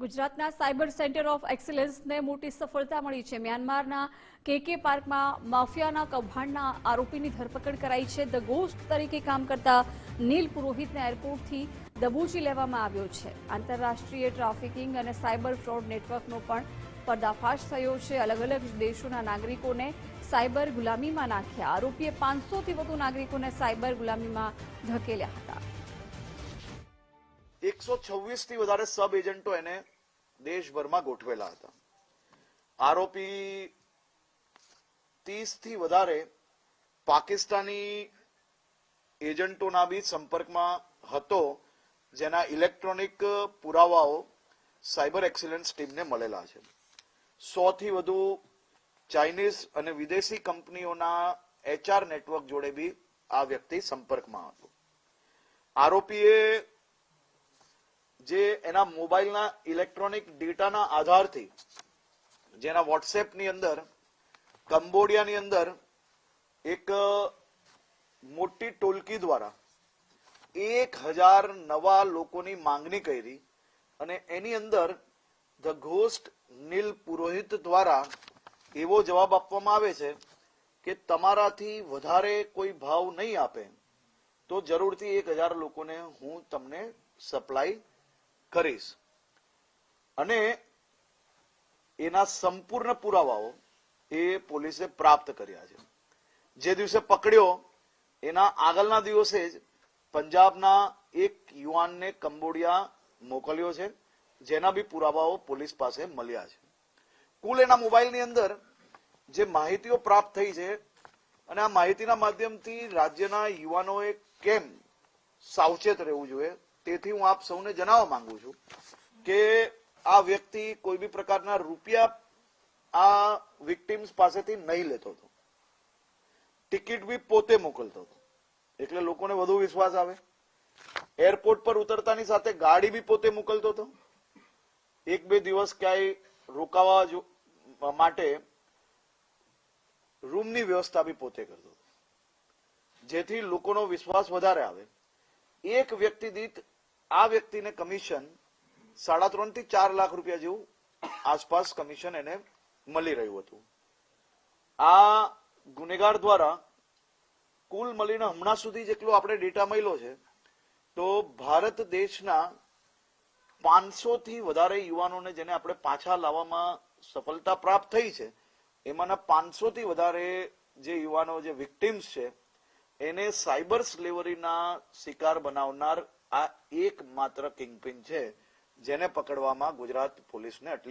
ગુજરાતના cyber centre of એક્સેલન્સને મોટી સફળતા મળી છે. મ્યાનમારના કેકે પાર્કમાં માફિયાના કૌભાંડના આરોપીની ધરપકડ કરાઈ છે. ધ ગોસ્ટ તરીકે કામ કરતા નીલ પુરોહિતને એરપોર્ટથી દબોચી લેવામાં આવ્યો છે. આંતરરાષ્ટ્રીય ટ્રાફિકિંગ અને સાયબર ફ્રોડ નેટવર્કનો પણ પર્દાફાશ થયો છે. અલગ અલગ દેશોના નાગરિકોને સાયબર ગુલામીમાં નાખ્યા. આરોપીએ પાંચસોથી વધુ નાગરિકોને સાયબર ગુલામીમાં ધકેલ્યા હતા. એકસો છવ્વીસથી વધારે સબ એજન્ટો એને દેશભરમાં ગોઠવેલા હતા. આરોપી ત્રીસથી વધારે પાકિસ્તાની એજન્ટોના બી સંપર્કમાં હતો, જેના ઇલેક્ટ્રોનિક પુરાવાઓ સાયબર એક્સિલન્સ ટીમને મળેલા છે. સો થી વધુ ચાઇનીઝ અને વિદેશી કંપનીઓના એચઆર નેટવર્ક જોડે બી આ વ્યક્તિ સંપર્કમાં હતો. આરોપીએ જે એના મોબાઈલના ઇલેક્ટ્રોનિક ડેટાના આધારથી, જેના વોટ્સએપની અંદર, કંબોડિયાની અંદર એક મોટી ટોલકી દ્વારા એક હજાર નવા લોકોની માંગણી કરી અને એની અંદર ધ ઘોસ્ટ નીલ પુરોહિત દ્વારા એવો જવાબ આપવામાં આવે છે કે તમારાથી વધારે કોઈ ભાવ નહીં આપે, તો જરૂરથી એક હજાર લોકોને હું તમને સપ્લાય કરીશ. અને એના સંપૂર્ણ પુરાવાઓ એ પોલીસે પ્રાપ્ત કર્યા છે. જે દિવસે પકડ્યો, એના આગળના દિવસે જ પંજાબના એક યુવાનને કંબોડિયા મોકલ્યો છે, જેના બી પુરાવાઓ પોલીસ પાસે મળ્યા છે. કુલ એના મોબાઈલની અંદર જે માહિતીઓ પ્રાપ્ત થઈ છે, અને આ માહિતીના માધ્યમથી રાજ્યના યુવાનોએ કેમ સાવચેત રહેવું જોઈએ તેથી હું આપ સૌને જણાવવા માંગુ છું કે આ વ્યક્તિ કોઈ બી પ્રકારના રૂપિયા આ વિક્ટિમ્સ પાસેથી નહીં લેતો હતો. ટિકિટ બી પોતે મોકલતો હતો. એટલે લોકોને વધુ વિશ્વાસ આવે. એરપોર્ટ પર ઉતરતાની સાથે ગાડી બી પોતે મોકલતો હતો. એક બે દિવસ ક્યાંય રોકાવા માટે રૂમની વ્યવસ્થા બી પોતે કરતો જેથી લોકોનો વિશ્વાસ વધારે આવે. એક વ્યક્તિ દીઠ આ વ્યક્તિને કમિશન સાડા ત્રણથી ચાર લાખ રૂપિયા જેવું આસપાસ કમિશન એને મળી રહ્યું હતું. આ ગુનેગાર દ્વારા કુલ મળીને હમણાં સુધી જેટલો આપણે ડેટા મળ્યો છે, તો ભારત દેશના પાંચસો થી વધારે યુવાનોને જેને આપણે પાછા લાવવામાં સફળતા પ્રાપ્ત થઈ છે, એમાંના પાંચસો થી વધારે જે યુવાનો, જે વિક્ટિમ્સ છે એને સાયબર સ્લેવરીના શિકાર બનાવનાર આ એકમાત્ર કિંગપિન છે જેને પકડવામાં ગુજરાત પોલીસને આટલી